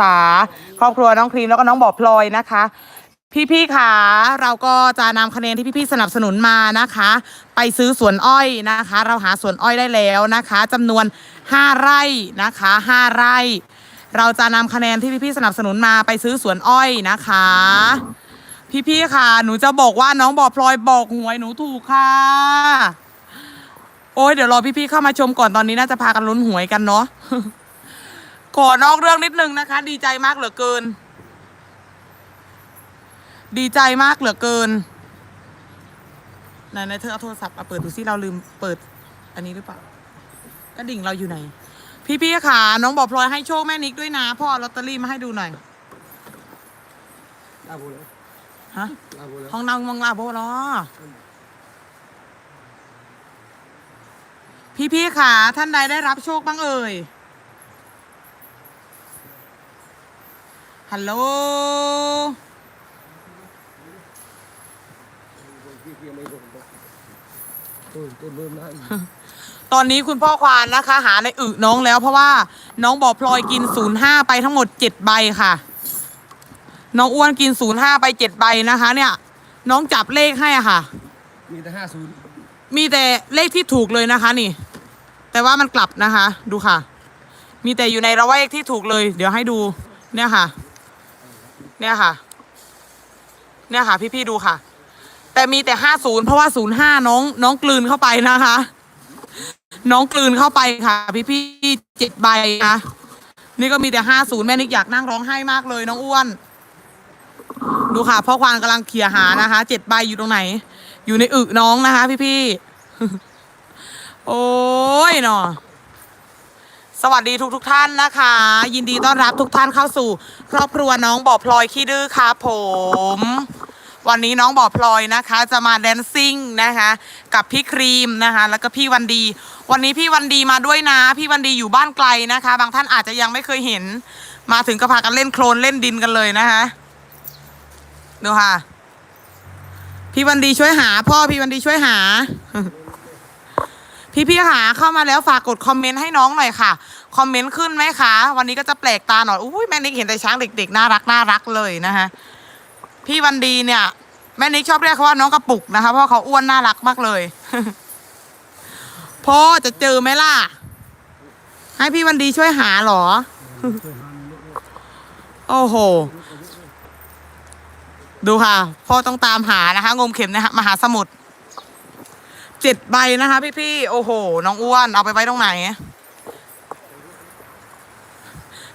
ษาครอบครัวน้องครีมแล้วก็น้องบอกพลอยนะคะ พี่ๆค่ะเราก็จะนำคะแนนที่พี่ๆสนับสนุนมานะคะ ไปซื้อสวนอ้อยนะคะ เราหาสวนอ้อยได้แล้วนะคะจำนวน 5 ไร่นะคะ5ไร่ เราจะนำคะแนนที่พี่ๆสนับสนุนมาไปซื้อสวนอ้อยนะคะ พี่ๆค่ะ หนูจะบอกว่าน้องบอกพลอยบอกหวยหนูถูกค่ะ โอ้ยเดี๋ยวรอพี่ๆเข้ามาชมก่อนตอนนี้น่าจะพากันลุ้นหวยกันเนาะ ขอนอกเรื่องนิดนึงนะคะ ดีใจมากเหลือเกิน ดีใจมากเหลือเกินไหนไหนเธอเอาโทรศัพท์มาเปิดดูซิเราลืมเปิด อันนี้หรือเปล่ากระดิ่งเราอยู่ไหน พี่ๆค่ะน้องบอกพลอยให้โชคแม่นิกด้วยนะพ่อเอาลอตเตอรี่มาให้ดูหน่อยลาโบแล้วฮะลาโบแล้วห้องนางมังลาโบลอพี่ๆค่ะท่านใดได้รับโชคบ้างเอ่ย ฮัลโหล ตอนนี้คุณพ่อควานนะคะ หาในอึน้องแล้วเพราะว่าน้องบอกพลอยกิน05ไปทั้งหมด7ใบค่ะ น้องอ้วนกิน05ไป7ใบนะคะ เนี่ย น้องจับเลขให้อะค่ะ มีแต่ห้าศูนย์มีแต่เลขที่ถูกเลยนะคะนี่ แต่ว่ามันกลับนะคะ ดูค่ะ มีแต่อยู่ในระแวกที่ถูกเลย เดี๋ยวให้ดูเนี่ยค่ะ เนี่ยค่ะ เนี่ยค่ะ พี่ๆดูค่ะ แต่มีแต่ห้าศูนย์เพราะว่าศูนย์ห้าน้อง น้องกลืนเข้าไปนะคะ น้องกลืนเข้าไปค่ะ พี่ๆเจ็ดใบนะนี่ก็มีแต่ห้าศูนย์แม่นิกอยากนั่งร้องไห้มากเลยน้องอ้วน ดูค่ะพ่อควานกำลังเขี่ยหานะคะเจ็ดใบอยู่ตรงไหน อยู่ในอึน้องนะคะ พี่ๆโอ้ยเนาะ สวัสดีทุกทุกๆท่านนะคะ ยินดีต้อนรับทุกท่านเข้าสู่ ครอบครัวน้องบ่อพลอยขี้ดื้อค่ะผม วันนี้น้องบ่อพลอยนะคะ จะมาแดนซิ่งนะคะ กับพี่ครีมนะคะ แล้วก็พี่วันดี วันนี้พี่วันดีมาด้วยนะ พี่วันดีอยู่บ้านไกลนะคะ บางท่านอาจจะยังไม่เคยเห็น มาถึงก็พากันเล่นโคลนเล่นดินกันเลยนะคะดูค่ะ พี่วันดีช่วยหา พ่อพี่วันดีช่วยหา พี่พี่ๆหาเข้ามาแล้วฝากกดคอมเมนต์ให้น้องหน่อยค่ะ คอมเมนต์ขึ้นไหมคะ วันนี้ก็จะแปลกตาหน่อยอุ้ยแม่นิกเห็นแต่ช้างเด็กๆน่ารักน่ารักเลยนะคะพี่วันดีเนี่ย แม่นิกชอบเรียกเขาว่าน้องกระปุกนะคะ เพราะเขาอ้วนน่ารักมากเลยพ่อจะเจอไหมล่ะ ให้พี่วันดีช่วยหาเหรอ โอ้โห ดูค่ะ พ่อต้องตามหานะคะ งมเข็มนะคะมหาสมุทร เจ็ดใบนะคะพี่ๆโอ้โห น้องอ้วนเอาไปไว้ตรงไหน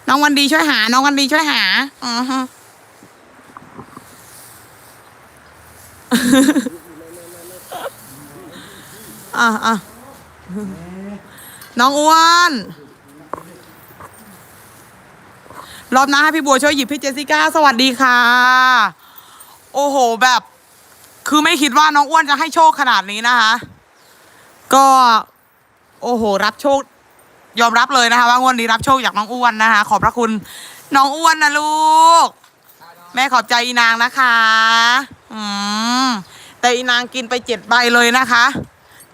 น้องวันดีช่วยหา น้องวันดีช่วยหาอือฮึอะอะน้องอ้วนรอบหน้าให้พี่บัวช่วยหยิบพี่เจสสิก้าสวัสดีค่ะ โอ้โหแบบ คือไม่คิดว่าน้องอ้วนจะให้โชคขนาดนี้นะคะ ก็ โอ้โห รับโชค ยอมรับเลยนะคะ ว่างวดนี้รับโชคจากน้องอ้วนนะคะ ขอบพระคุณน้องอ้วนนะลูก แม่ขอบใจอีนางนะคะ อืมแต่อีนางกินไปเจ็ดใบเลยนะคะ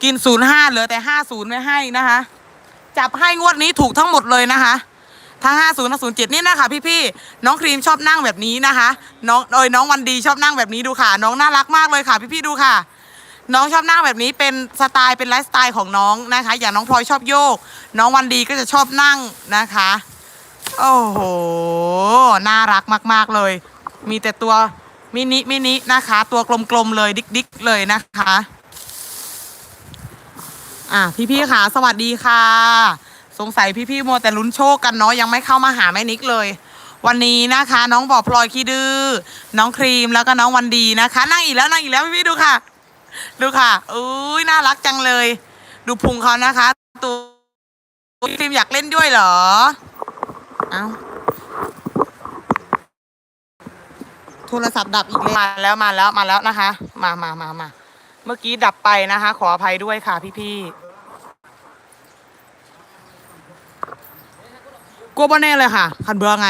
กินศูนย์ห้าเหลือแต่ห้าศูนย์ไม่ให้นะคะ จับให้งวดนี้ถูกทั้งหมดเลยนะคะทั้งห้าศูนย์ทั้งศูนย์เจ็ดนี่นะคะพี่ๆ น้องครีมชอบนั่งแบบนี้นะคะ น้องโดยน้องวันดีชอบนั่งแบบนี้ดูค่ะ น้องน่ารักมากเลยค่ะ พี่ๆ ดูค่ะ น้องชอบนั่งแบบนี้เป็นสไตล์เป็นไลฟ์สไตล์ของน้องนะคะ อย่างน้องพลอยชอบโยก น้องวันดีก็จะชอบนั่งนะคะ โอ้โห น่ารักมาก ๆเลย มีแต่ตัวมินิมินินะคะ ตัวกลมๆเลยดิ๊กๆเลยนะคะ อะพี่ๆค่ะ สวัสดีค่ะ สงสัยพี่ๆมัวแต่ลุ้นโชคกันเนาะยังไม่เข้ามาหาแม่นิกเลยวันนี้นะคะ น้องบอกพลอยขี้ดื้อน้องครีมแล้วก็น้องวันดีนะคะ นั่งอีกแล้วนั่งอีกแล้วพี่ๆดูค่ะ ดูค่ะอุ้ยน่ารักจังเลย ดูพุงเขานะคะ ตัวครีมอยากเล่นด้วยเหรอ เอาโทรศัพท์ดับอีกแล้วมาแล้วมาแล้วมาแล้วนะคะ มามามามาเมื่อกี้ดับไปนะคะ ขออภัยด้วยค่ะพี่ๆกลัวบ่แน่เลยค่ะ คันเบื่อไง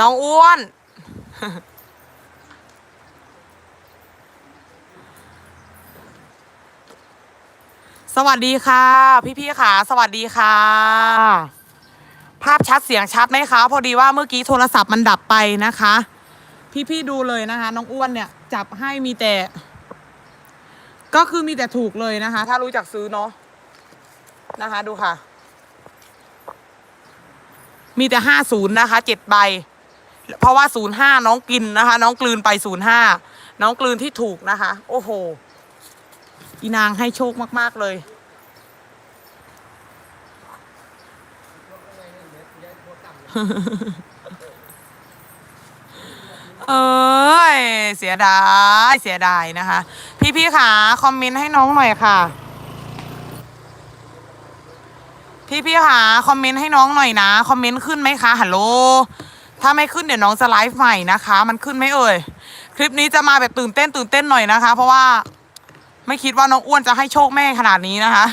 น้องอ้วน สวัสดีค่ะ พี่ๆค่ะ สวัสดีค่ะ ภาพชัดเสียงชัดไหมคะ พอดีว่าเมื่อกี้โทรศัพท์มันดับไปนะคะ พี่ๆดูเลยนะคะ น้องอ้วนเนี่ยจับให้มีแต่ ก็คือมีแต่ถูกเลยนะคะ ถ้ารู้จักซื้อเนาะนะคะ ดูค่ะ มีแต่ห้าศูนย์นะคะเจ็ดใบ เพราะว่าศูนย์ห้าน้องกินนะคะ น้องกลืนไปศูนย์ห้าน้องกลืนที่ถูกนะคะ โอ้โห อีนางให้โชคมาก ๆ เลยเอ้ยเสียดายเสียดายนะคะ พี่ๆค่ะคอมเมนต์ให้น้องหน่อยค่ะ พี่ๆค่ะคอมเมนต์ให้น้องหน่อยนะ คอมเมนต์ขึ้นไหมคะฮัลโหล ถ้าไม่ขึ้นเดี๋ยวน้องจะไลฟ์ใหม่นะคะ มันขึ้นไหมเอ่ย คลิปนี้จะมาแบบตื่นเต้นตื่นเต้นหน่อยนะคะ เพราะว่าไม่คิดว่าน้องอ้วนจะให้โชคแม่ขนาดนี้นะคะ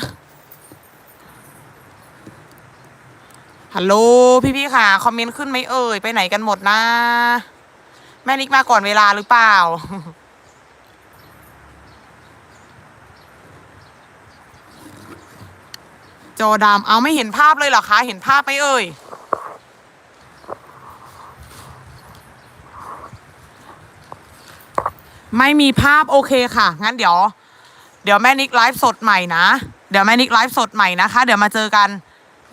ฮัลโหลพี่ๆค่ะ คอมเมนต์ขึ้นไหมเอ่ย ไปไหนกันหมดนะแม่นิกมาก่อนเวลาหรือเปล่าจอดำเอาไม่เห็นภาพเลยเหรอคะ เห็นภาพไหมเอ่ย ไม่มีภาพโอเคค่ะ งั้นเดี๋ยว เดี๋ยวแม่นิกไลฟ์สดใหม่นะ เดี๋ยวแม่นิกไลฟ์สดใหม่นะคะ เดี๋ยวมาเจอกัน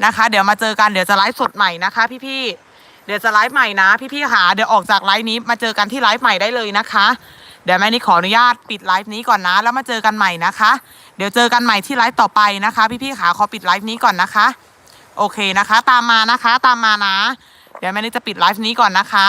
นะคะ เดี๋ยวมาเจอกัน เดี๋ยวจะไลฟ์สดใหม่นะคะ พี่ๆ เดี๋ยวจะไลฟ์ใหม่นะ พี่ๆค่ะเดี๋ยวออกจากไลฟ์นี้มาเจอกันที่ไลฟ์ใหม่ได้เลยนะคะ เดี๋ยวแม่นิกขออนุญาตปิดไลฟ์นี้ก่อนนะ แล้วมาเจอกันใหม่นะคะ เดี๋ยวเจอกันใหม่ที่ไลฟ์ต่อไปนะคะ พี่ๆค่ะขอปิดไลฟ์นี้ก่อนนะคะ โอเคนะคะ ตามมานะคะ ตามมานะ เดี๋ยวแม่นิกจะปิดไลฟ์นี้ก่อนนะคะ